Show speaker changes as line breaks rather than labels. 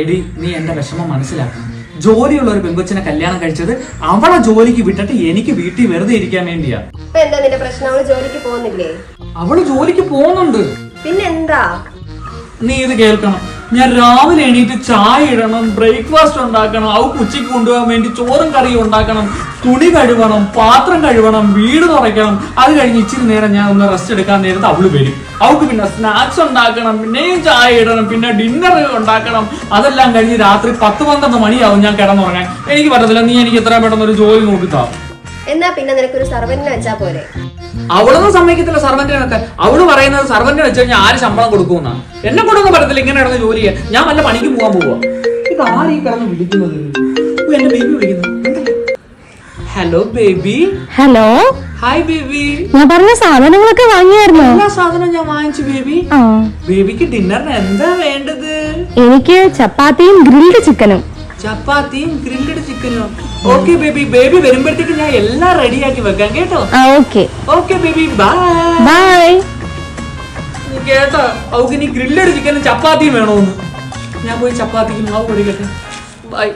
എടി നീ എന്റെ വിഷമം മനസ്സിലാക്കണം. ജോലിയുള്ള ഒരു പെങ്കൊച്ചിനെ കല്യാണം കഴിച്ചത് അവളെ ജോലിക്ക് വിട്ടിട്ട് എനിക്ക് വീട്ടിൽ വെറുതെ ഇരിക്കാൻ വേണ്ടിയാ.
ഇപ്പൊ എന്താ നിന്റെ പ്രശ്നം? അവൾ ജോലിക്ക് പോകുന്നില്ലേ?
അവൾ ജോലിക്ക് പോകുന്നുണ്ട്.
പിന്നെന്താ?
നീ ഇത് കേൾക്കണം. ഞാൻ രാവിലെ എണീറ്റ് ചായ ഇടണം ബ്രേക്ക്ഫാസ്റ്റ് ഉണ്ടാക്കണം അവൾക്ക് ഉച്ചയ്ക്ക് കൊണ്ടുപോകാൻ വേണ്ടി ചോറും കറിയും ഉണ്ടാക്കണം തുണി കഴുകണം പാത്രം കഴുകണം വീട് തുറയ്ക്കണം അത് കഴിഞ്ഞ് ഇച്ചിരി നേരം ഞാൻ ഒന്ന് റെസ്റ്റ് എടുക്കാൻ നേരത്ത് അവൾ വരും. അവൾക്ക് പിന്നെ സ്നാക്സ് ഉണ്ടാക്കണം പിന്നെയും ചായ ഇടണം പിന്നെ ഡിന്നർ ഉണ്ടാക്കണം. അതെല്ലാം കഴിഞ്ഞ് രാത്രി പത്ത് പന്ത്രണ്ട് മണിയാവും ഞാൻ കിടന്നുറങ്ങാൻ. എനിക്ക് പറ്റത്തില്ല നീ എനിക്ക് എത്രയും പെട്ടെന്ന് ഒരു ജോലി നോക്കിത്താ
എന്നാ പിന്നെ നിനക്കൊരു സർവന്റിനെ വെച്ചാ പോരെ.
അവളൊന്നും സമ്മതിക്കത്തില്ല സർവന്റിനൊക്കെ അവൾ പറയുന്നത് സർവന്റിന് വെച്ച് കഴിഞ്ഞാൽ ആര് ശമ്പളം കൊടുക്കുമെന്നാ? എന്നെ കൊണ്ടൊന്നും പറ്റത്തില്ല ഇങ്ങനെ കിടന്ന് ജോലി ചെയ്യാൻ. ഞാൻ വല്ല പണിക്ക് പോകാൻ പോവാ. ഇത് ആര് ഈ കിടന്ന് വിളിക്കുന്നത്? എന്റെ ബേബി വിളിക്കുന്നു. Hello baby
hello
hi baby
ഞാൻ പറഞ്ഞ സാധനങ്ങളൊക്കെ വാങ്ങിയായിരുന്നു?
എല്ലാ സാധനം ഞാൻ വാങ്ങിച്ചു ബേബി ബേബിക്ക് ഡിന്നറിന് എന്താ വേണ്ടത്?
എനിക്ക് ചപ്പാത്തിയും ഗ്രിൽഡ് ചിക്കനും
ചപ്പാത്തിയും ഗ്രിൽഡ് ചിക്കനും. ഓക്കെ ബേബി ബേബി വരുമ്പോഴത്തേക്ക് ഞാൻ എല്ലാം റെഡിയാക്കി വെക്കാം കേട്ടോ?
Okay
okay baby bye
bye
കേട്ടോ? അവക്ക് ഇനി ഗ്രില്ലഡ് ചിക്കനും ചപ്പാത്തിയും വേണോന്ന്. ഞാൻ പോയി ചപ്പാത്തിക്ക് മാവ് പൊടിക്കട്ടെ. ബൈ